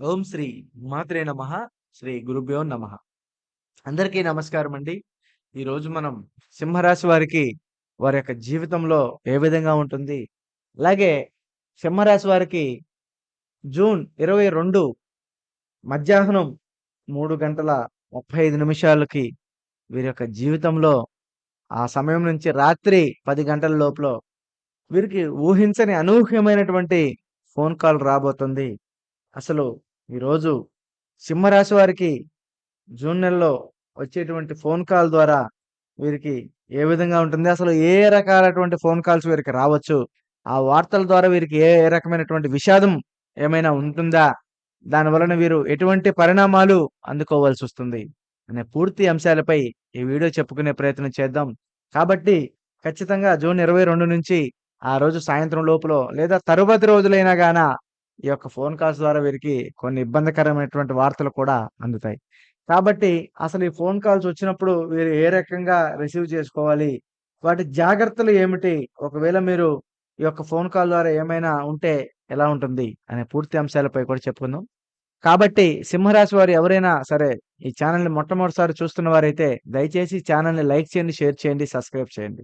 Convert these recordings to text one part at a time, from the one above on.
ఓం శ్రీ మాత్రే నమ శ్రీ గురుభ్యో నమ. అందరికీ నమస్కారం అండి. ఈరోజు మనం సింహరాశి వారికి వారి యొక్క జీవితంలో ఏ విధంగా ఉంటుంది? అలాగే సింహరాశి వారికి జూన్ ఇరవై రెండు మధ్యాహ్నం మూడు గంటల ముప్పై ఐదు నిమిషాలకి వీరి యొక్క జీవితంలో ఆ సమయం నుంచి రాత్రి పది గంటల లోపల వీరికి ఊహించని అనూహ్యమైనటువంటి ఫోన్ కాల్ రాబోతుంది. అసలు ఈరోజు సింహరాశి వారికి జూన్ నెలలో వచ్చేటువంటి ఫోన్ కాల్ ద్వారా వీరికి ఏ విధంగా ఉంటుంది? అసలు ఏ రకాలటువంటి ఫోన్ కాల్స్ వీరికి రావచ్చు? ఆ వార్తల ద్వారా వీరికి ఏ ఏ రకమైనటువంటి విషాదం ఏమైనా ఉంటుందా? దాని వలన వీరు ఎటువంటి పరిణామాలు అందుకోవాల్సి వస్తుంది? అనే పూర్తి అంశాలపై ఈ వీడియో చెప్పుకునే ప్రయత్నం చేద్దాం. కాబట్టి ఖచ్చితంగా జూన్ ఇరవై రెండు నుంచి ఆ రోజు సాయంత్రం లోపల లేదా తరువాతి రోజులైనా గాన ఈ యొక్క ఫోన్ కాల్స్ ద్వారా వీరికి కొన్ని ఇబ్బందికరమైనటువంటి వార్తలు కూడా అందుతాయి. కాబట్టి అసలు ఈ ఫోన్ కాల్స్ వచ్చినప్పుడు వీరు ఏ రకంగా రిసీవ్ చేసుకోవాలి? వాటి జాగ్రత్తలు ఏమిటి? ఒకవేళ మీరు ఈ యొక్క ఫోన్ కాల్ ద్వారా ఏమైనా ఉంటే ఎలా ఉంటుంది? అనే పూర్తి అంశాలపై కూడా చెప్పుకుందాం. కాబట్టి సింహరాశి వారు ఎవరైనా సరే ఈ ఛానల్ని మొట్టమొదటిసారి చూస్తున్న వారైతే దయచేసి ఛానల్ని లైక్ చేయండి షేర్ చేయండి సబ్స్క్రైబ్ చేయండి.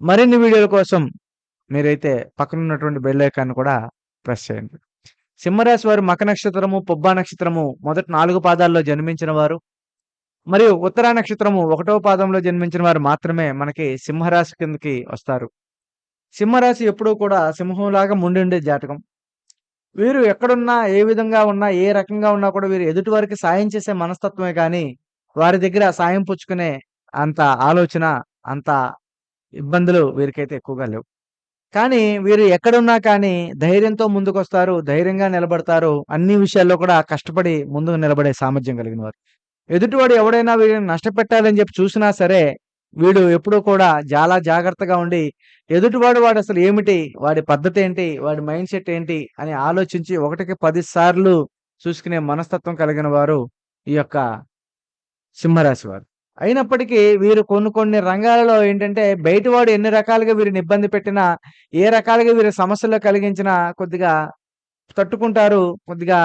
మరిన్ని వీడియోల కోసం మీరైతే పక్కన ఉన్నటువంటి బెల్ ఐకాన్ కూడా ప్రెస్ చేయండి. సింహరాశి వారు మక నక్షత్రము పొబ్బా నక్షత్రము మొదటి నాలుగు పాదాల్లో జన్మించిన వారు. మరియు ఉత్తరా నక్షత్రము ఒకటో పాదంలో జన్మించిన వారు మాత్రమే మనకి సింహరాశి కిందకి వస్తారు. సింహరాశి ఎప్పుడూ కూడా సింహంలాగా ముండి జాతకం. వీరు ఎక్కడున్నా ఏ విధంగా ఉన్నా ఏ రకంగా ఉన్నా కూడా వీరు ఎదుటి వారికి సాయం చేసే మనస్తత్వమే కానీ వారి దగ్గర సాయం పుచ్చుకునే అంత ఆలోచన అంత ఇబ్బందులు వీరికైతే ఎక్కువగా లేవు. కానీ వీరు ఎక్కడున్నా కానీ ధైర్యంతో ముందుకొస్తారు ధైర్యంగా నిలబడతారు అన్ని విషయాల్లో కూడా కష్టపడి ముందుకు నిలబడే సామర్థ్యం కలిగిన వారు. ఎదుటివాడు ఎవడైనా వీరిని నష్టపెట్టాలని చెప్పి చూసినా సరే వీడు ఎప్పుడూ కూడా చాలా జాగ్రత్తగా ఉండి ఎదుటివాడు వాడు అసలు ఏమిటి వాడి పద్ధతి ఏంటి వాడి మైండ్ సెట్ ఏంటి అని ఆలోచించి ఒకటికి పది సార్లు చూసుకునే మనస్తత్వం కలిగిన వారు ఈ యొక్క సింహరాశి వారు. అయినప్పటికీ వీరు కొన్ని కొన్ని రంగాలలో ఏంటంటే బయటవాడు ఎన్ని రకాలుగా వీరిని ఇబ్బంది పెట్టినా ఏ రకాలుగా వీరి సమస్యలు కలిగించినా కొద్దిగా తట్టుకుంటారు కొద్దిగా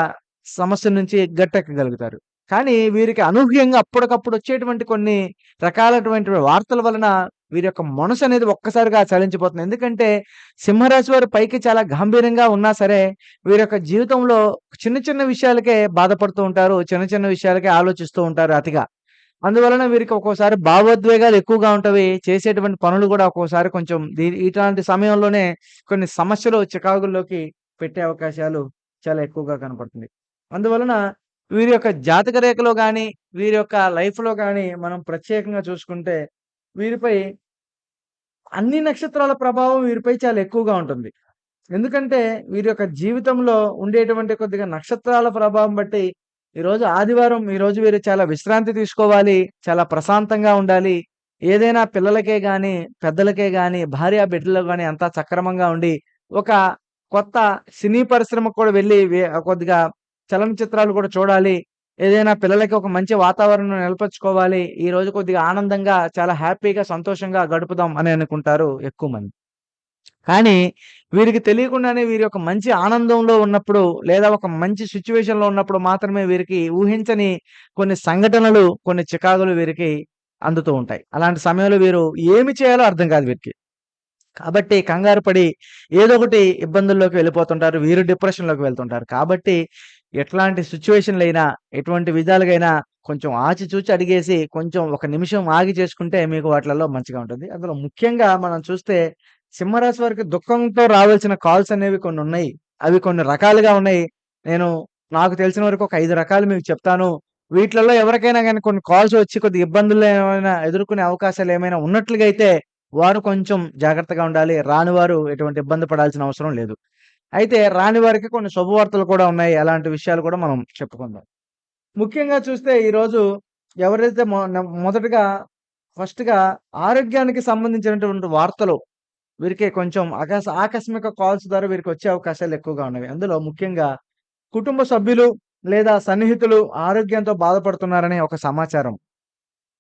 సమస్య నుంచి గట్టెక్కగలుగుతారు. కానీ వీరికి అనూహ్యంగా అప్పటికప్పుడు వచ్చేటువంటి కొన్ని రకాలటువంటి వార్తల వలన వీరి యొక్క మనసు అనేది ఒక్కసారిగా చలించిపోతుంది. ఎందుకంటే సింహరాశి వారి పైకి చాలా గంభీరంగా ఉన్నా సరే వీరి యొక్క జీవితంలో చిన్న చిన్న విషయాలకే బాధపడుతూ ఉంటారు చిన్న చిన్న విషయాలకే ఆలోచిస్తూ ఉంటారు అతిగా. అందువలన వీరికి ఒక్కోసారి భావోద్వేగాలు ఎక్కువగా ఉంటవి. చేసేటువంటి పనులు కూడా ఒక్కోసారి కొంచెం దీని ఇట్లాంటి సమయంలోనే కొన్ని సమస్యలు చికాకుల్లోకి పెట్టే అవకాశాలు చాలా ఎక్కువగా కనపడుతుంది. అందువలన వీరి యొక్క జాతక రేఖలో కానీ వీరి యొక్క లైఫ్లో కానీ మనం ప్రత్యేకంగా చూసుకుంటే వీరిపై అన్ని నక్షత్రాల ప్రభావం వీరిపై చాలా ఎక్కువగా ఉంటుంది. ఎందుకంటే వీరి యొక్క జీవితంలో ఉండేటువంటి కొద్దిగా నక్షత్రాల ప్రభావం బట్టి ఈరోజు ఆదివారం ఈరోజు వీరు చాలా విశ్రాంతి తీసుకోవాలి చాలా ప్రశాంతంగా ఉండాలి. ఏదైనా పిల్లలకే కానీ పెద్దలకే కానీ భార్య బిడ్డలు కానీ అంతా సక్రమంగా ఉండి ఒక కొత్త సినీ పరిశ్రమకు కూడా వెళ్ళి కొద్దిగా చలనచిత్రాలు కూడా చూడాలి. ఏదైనా పిల్లలకి ఒక మంచి వాతావరణం నిలపరచుకోవాలి ఈ రోజు కొద్దిగా ఆనందంగా చాలా హ్యాపీగా సంతోషంగా గడుపుదాం అని అనుకుంటారు ఎక్కువ మంది. కానీ వీరికి తెలియకుండానే వీరి యొక్క మంచి ఆనందంలో ఉన్నప్పుడు లేదా ఒక మంచి సిచ్యువేషన్లో ఉన్నప్పుడు మాత్రమే వీరికి ఊహించని కొన్ని సంఘటనలు కొన్ని చికాకులు వీరికి అందుతూ ఉంటాయి. అలాంటి సమయంలో వీరు ఏమి చేయాలో అర్థం కాదు వీరికి. కాబట్టి కంగారు పడి ఏదో ఒకటి ఇబ్బందుల్లోకి వెళ్ళిపోతుంటారు వీరు డిప్రెషన్లోకి వెళ్తుంటారు. కాబట్టి ఎట్లాంటి సిచ్యువేషన్లు అయినా ఎటువంటి విధాలుగైనా కొంచెం ఆచిచూచి అడిగేసి కొంచెం ఒక నిమిషం ఆగి చేసుకుంటే మీకు వాటిలలో మంచిగా ఉంటుంది. అందులో ముఖ్యంగా మనం చూస్తే సింహరాశి వారికి దుఃఖంతో రావాల్సిన కాల్స్ అనేవి కొన్ని ఉన్నాయి. అవి కొన్ని రకాలుగా ఉన్నాయి. నేను నాకు తెలిసిన వరకు ఒక ఐదు రకాలు మీకు చెప్తాను. వీటిలలో ఎవరికైనా కానీ కొన్ని కాల్స్ వచ్చి కొద్ది ఇబ్బందులు ఏమైనా ఎదుర్కొనే అవకాశాలు ఏమైనా ఉన్నట్లుగా అయితే వారు కొంచెం జాగ్రత్తగా ఉండాలి. రాని వారు ఎటువంటి ఇబ్బంది పడాల్సిన అవసరం లేదు. అయితే రాని వారికి కొన్ని శుభవార్తలు కూడా ఉన్నాయి. అలాంటి విషయాలు కూడా మనం చెప్పుకుందాం. ముఖ్యంగా చూస్తే ఈరోజు ఎవరైతే మొ- మొదటగా ఫస్ట్గా ఆరోగ్యానికి సంబంధించినటువంటి వార్తలు వీరికి కొంచెం ఆకాశ ఆకస్మిక కాల్స్ ద్వారా వీరికి వచ్చే అవకాశాలు ఎక్కువగా ఉన్నవి. అందులో ముఖ్యంగా కుటుంబ సభ్యులు లేదా సన్నిహితులు ఆరోగ్యంతో బాధపడుతున్నారనే ఒక సమాచారం.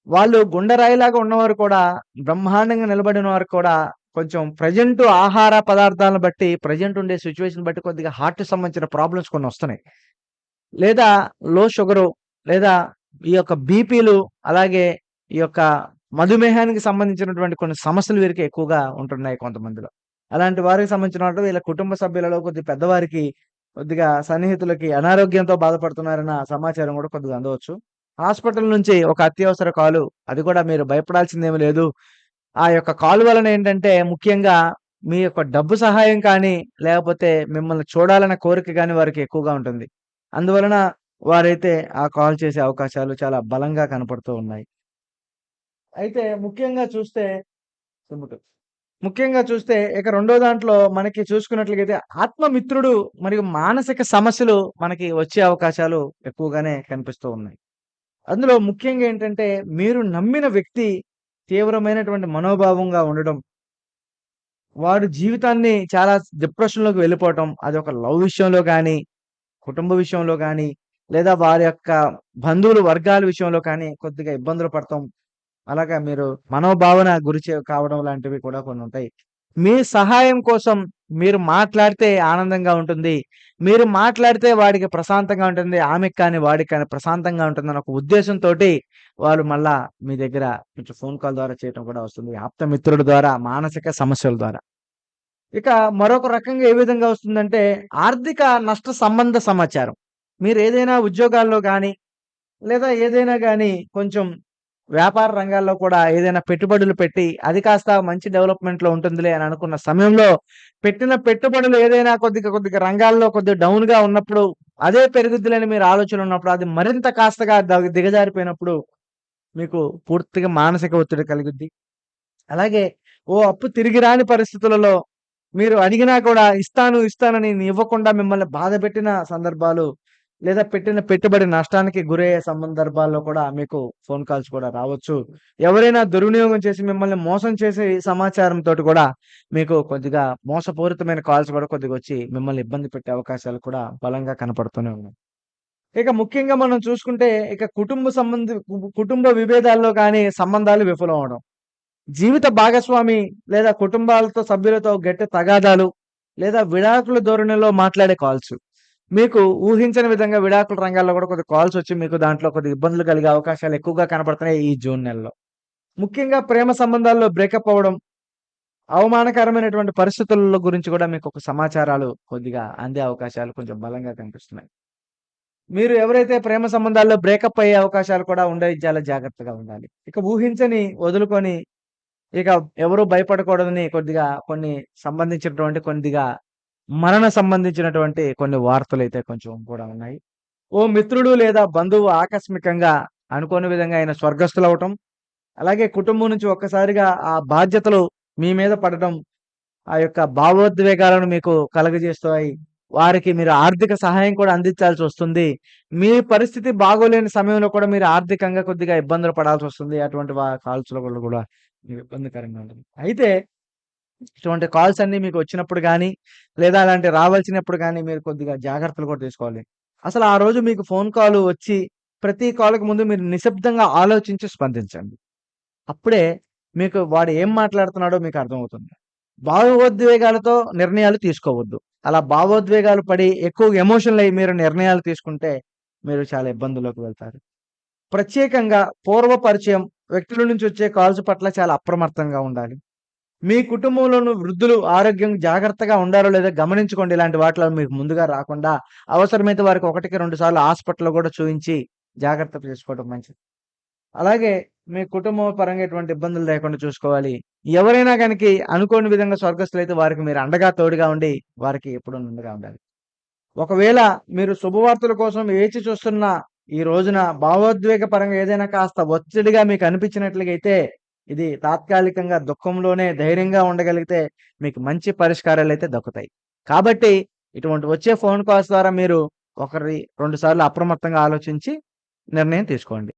వాళ్ళు గుండెరాయిలాగా ఉన్నవారు కూడా బ్రహ్మాండంగా నిలబడిన వారు కూడా కొంచెం ప్రజెంట్ ఆహార పదార్థాలను బట్టి ప్రజెంట్ ఉండే సిచ్యువేషన్ బట్టి కొద్దిగా హార్ట్ సంబంధించిన ప్రాబ్లమ్స్ కొన్ని వస్తున్నాయి. లేదా లో షుగరు లేదా ఈ యొక్క బీపీలు అలాగే ఈ యొక్క మధుమేహానికి సంబంధించినటువంటి కొన్ని సమస్యలు వీరికి ఎక్కువగా ఉంటున్నాయి కొంతమందిలో. అలాంటి వారికి సంబంధించిన వాళ్ళు వీళ్ళ కుటుంబ సభ్యులలో కొద్ది పెద్దవారికి కొద్దిగా సన్నిహితులకి అనారోగ్యంతో బాధపడుతున్నారన్న సమాచారం కూడా కొద్దిగా అందవచ్చు. హాస్పిటల్ నుంచి ఒక అత్యవసర కాలు అది కూడా మీరు భయపడాల్సిందేమీ లేదు. ఆ యొక్క కాల్ వలన ఏంటంటే ముఖ్యంగా మీ యొక్క డబ్బు సహాయం కానీ, లేకపోతే మిమ్మల్ని చూడాలన్న కోరిక కానీ వారికి ఎక్కువగా ఉంటుంది. అందువలన వారైతే ఆ కాల్ చేసే అవకాశాలు చాలా బలంగా కనపడుతూ ఉన్నాయి. అయితే ముఖ్యంగా చూస్తే ముఖ్యంగా చూస్తే ఇక రెండో దాంట్లో మనకి చూసుకున్నట్లయితే ఆత్మమిత్రుడు మరియు మానసిక సమస్యలు మనకి వచ్చే అవకాశాలు ఎక్కువగానే కనిపిస్తూ ఉన్నాయి. అందులో ముఖ్యంగా ఏంటంటే మీరు నమ్మిన వ్యక్తి తీవ్రమైనటువంటి మనోభావంగా ఉండడం. వాడు జీవితాన్ని చాలా డిప్రెషన్‌లోకి వెళ్ళిపోవటం. అది ఒక లవ్ విషయంలో కానీ కుటుంబ విషయంలో కానీ లేదా వారి యొక్క బంధువులు వర్గాల విషయంలో కానీ కొద్దిగా ఇబ్బందులు పడతాం అలాగా మీరు మనోభావన గురి కావడం లాంటివి కూడా కొన్ని ఉంటాయి మీ సహాయం కోసం మీరు మాట్లాడితే ఆనందంగా ఉంటుంది. మీరు మాట్లాడితే వాడికి ప్రశాంతంగా ఉంటుంది. ఆమెకి కానీ, వాడికి కానీ ప్రశాంతంగా ఉంటుంది అన్న ఒక ఉద్దేశంతోటి వాళ్ళు మళ్ళా మీ దగ్గర కొంచెం ఫోన్ కాల్ ద్వారా చేయటం కూడా వస్తుంది. ఆప్తమిత్రుడి ద్వారా, మానసిక సమస్యల ద్వారా. ఇక మరొక రకంగా ఏ విధంగా వస్తుందంటే ఆర్థిక నష్ట సంబంధ సమాచారం. మీరు ఏదైనా ఉద్యోగాల్లో కానీ లేదా ఏదైనా కానీ కొంచెం వ్యాపార రంగాల్లో కూడా ఏదైనా పెట్టుబడులు పెట్టి అది కాస్త మంచి డెవలప్‌మెంట్‌లో ఉంటుందిలే అని అనుకున్న సమయంలో పెట్టిన పెట్టుబడులు ఏదైనా కొద్దిగా కొద్దిగా రంగాల్లో కొద్దిగా డౌన్‌గా ఉన్నప్పుడు అదే పెరుగుద్దులని అని మీరు ఆలోచన ఉన్నప్పుడు అది మరింత కాస్తగా దిగజారిపోయినప్పుడు మీకు పూర్తిగా మానసిక ఒత్తిడి కలుగుద్ది. అలాగే ఓ అప్పు తిరిగి రాని పరిస్థితులలో మీరు అడిగినా కూడా ఇస్తాను, ఇస్తానని ఇవ్వకుండా మిమ్మల్ని బాధపెట్టిన సందర్భాలు లేదా పెట్టిన పెట్టుబడి నష్టానికి గురయ్యే సందర్భాల్లో కూడా మీకు ఫోన్ కాల్స్ కూడా రావచ్చు. ఎవరైనా దుర్వినియోగం చేసి మిమ్మల్ని మోసం చేసే సమాచారంతో కూడా మీకు కొద్దిగా మోసపూరితమైన కాల్స్ కూడా కొద్దిగా వచ్చి మిమ్మల్ని ఇబ్బంది పెట్టే అవకాశాలు కూడా బలంగా కనపడుతూనే ఉన్నాయి. ఇక ముఖ్యంగా మనం చూసుకుంటే ఇక కుటుంబ సంబంధి కుటుంబ విభేదాల్లో కానీ సంబంధాలు విఫలం అవడం జీవిత భాగస్వామి లేదా కుటుంబాలతో సభ్యులతో గట్టి తగాదాలు లేదా విడాకుల ధోరణిలో మాట్లాడే కాల్స్. మీకు ఊహించని విధంగా విడాకుల రంగాల్లో కూడా కొద్దిగా కాల్స్ వచ్చి మీకు దాంట్లో కొద్దిగా ఇబ్బందులు కలిగే అవకాశాలు ఎక్కువగా కనపడుతున్నాయి ఈ జూన్ నెలలో. ముఖ్యంగా ప్రేమ సంబంధాల్లో బ్రేకప్ అవ్వడం. అవమానకరమైనటువంటి పరిస్థితుల గురించి కూడా మీకు ఒక సమాచారాలు కొద్దిగా అందే అవకాశాలు కొంచెం బలంగా కనిపిస్తున్నాయి. మీరు ఎవరైతే ప్రేమ సంబంధాల్లో బ్రేకప్ అయ్యే అవకాశాలు కూడా ఉండే చాలా జాగ్రత్తగా ఉండాలి. ఇక ఊహించని వదులుకొని ఇక ఎవరు భయపడకూడదని కొద్దిగా కొన్ని సంబంధించినటువంటి కొద్దిగా మరణ సంబంధించినటువంటి కొన్ని వార్తలు అయితే కొంచెం కూడా ఉన్నాయి. ఓ మిత్రుడు లేదా బంధువు ఆకస్మికంగా అనుకోని విధంగా ఆయన స్వర్గస్థులవ్వటం. అలాగే కుటుంబం నుంచి ఒక్కసారిగా ఆ బాధ్యతలు మీ మీద పడటం. ఆ యొక్క భావోద్వేగాలను మీకు కలుగజేస్తాయి. వారికి మీరు ఆర్థిక సహాయం కూడా అందించాల్సి వస్తుంది మీ పరిస్థితి బాగోలేని సమయంలో కూడా మీరు ఆర్థికంగా కొద్దిగా ఇబ్బందులు పడాల్సి వస్తుంది అటువంటి వా కూడా మీకు ఇబ్బందికరంగా ఉంటుంది. అయితే ఇటువంటి కాల్స్ అన్నీ మీకు వచ్చినప్పుడు కానీ లేదా అలాంటి రావాల్సినప్పుడు కానీ మీరు కొద్దిగా జాగ్రత్తలు కూడా తీసుకోవాలి. అసలు ఆ రోజు మీకు ఫోన్ కాల్ వచ్చి ప్రతి కాల్‌కి ముందు మీరు నిశ్శబ్దంగా ఆలోచించి స్పందించండి. అప్పుడే మీకు వాడు ఏం మాట్లాడుతున్నాడో మీకు అర్థమవుతుంది. భావోద్వేగాలతో నిర్ణయాలు తీసుకోవద్దు. అలా భావోద్వేగాలు పడి ఎక్కువ ఎమోషన్లు అయ్యి మీరు నిర్ణయాలు తీసుకుంటే మీరు చాలా ఇబ్బందుల్లోకి వెళ్తారు. ప్రత్యేకంగా పూర్వ పరిచయం వ్యక్తుల నుంచి వచ్చే కాల్స్ పట్ల చాలా అప్రమత్తంగా ఉండాలి. మీ కుటుంబంలోను వృద్ధులు ఆరోగ్యం జాగ్రత్తగా ఉండాలో లేదో గమనించుకోండి. ఇలాంటి వాటిలో మీకు ముందుగా రాకుండా అవసరమైతే వారికి ఒకటికి రెండు సార్లు హాస్పిటల్‌లో కూడా చూపించి జాగ్రత్త చేసుకోవడం మంచిది. అలాగే మీ కుటుంబ పరంగా ఎటువంటి ఇబ్బందులు లేకుండా చూసుకోవాలి. ఎవరైనా కనుక అనుకోని విధంగా స్వర్గస్థులైతే వారికి మీరు అండగా, తోడుగా ఉండి వారికి ఎప్పుడు అండగా ఉండాలి. ఒకవేళ మీరు శుభవార్తల కోసం వేచి చూస్తున్న ఈ రోజున భావోద్వేగ పరంగా ఏదైనా కాస్త ఒత్తిడిగా మీకు అనిపించినట్లయితే ఇది తాత్కాలికంగా దుఃఖంలోనే ధైర్యంగా ఉండగలిగితే మీకు మంచి పరిష్కారాలు అయితే దక్కుతాయి. కాబట్టి ఇటువంటి వచ్చే ఫోన్ కాల్స్ ద్వారా మీరు ఒకరి రెండు సార్లు అప్రమత్తంగా ఆలోచించి నిర్ణయం తీసుకోండి.